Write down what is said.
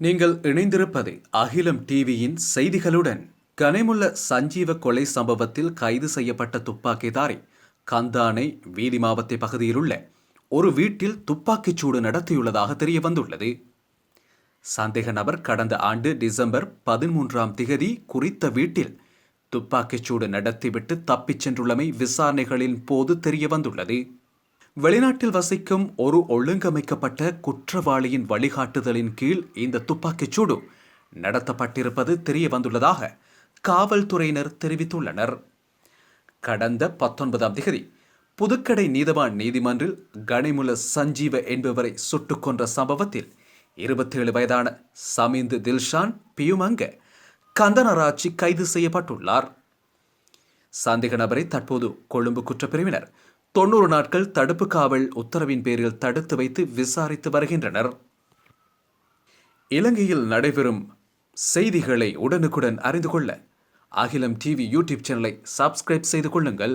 நீங்கள் இணைந்திருப்பது அகிலம் டிவியின் செய்திகளுடன் கனிமுள்ள சஞ்சீவ கொலை சம்பவத்தில் கைது செய்யப்பட்ட துப்பாக்கிதாரி கந்தானை வீதி மாவட்ட பகுதியிலுள்ள ஒரு வீட்டில் துப்பாக்கிச் சூடு நடத்தியுள்ளதாக தெரிய வந்துள்ளது சந்தேக நபர் கடந்த ஆண்டு டிசம்பர் பதிமூன்றாம் திகதி குறித்த வீட்டில் துப்பாக்கிச் சூடு நடத்திவிட்டு தப்பிச் சென்றுள்ளமை விசாரணைகளின் போது தெரிய வந்துள்ளது வெளிநாட்டில் வசிக்கும் ஒரு ஒழுங்கமைக்கப்பட்ட குற்றவாளியின் வழிகாட்டுதலின் கீழ் இந்த துப்பாக்கிச் சூடு நடத்தப்பட்டிருப்பது தெரிய வந்துள்ளதாக காவல்துறையினர் தெரிவித்துள்ளனர். கடந்த பத்தொன்பதாம் திகதி புதுக்கடை நீதவான் நீதிமன்றில் கனிமுல சஞ்சீவ என்பவரை சுட்டுக் கொன்ற சம்பவத்தில் இருபத்தேழு வயதான சமீந்து தில்ஷான் பியுமங்க கந்தனராட்சி கைது செய்யப்பட்டுள்ளார். சந்தேக நபரை தற்போது கொழும்பு குற்றப்பிரிவினர் தொண்ணூறு நாட்கள் தடுப்பு காவல் உத்தரவின் பேரில் தடுத்து வைத்து விசாரித்து வருகின்றனர். இலங்கையில் நடைபெறும் செய்திகளை உடனுக்குடன் அறிந்து கொள்ள அகிலம் டிவி யூடியூப் சேனலை சப்ஸ்கிரைப் செய்து கொள்ளுங்கள்.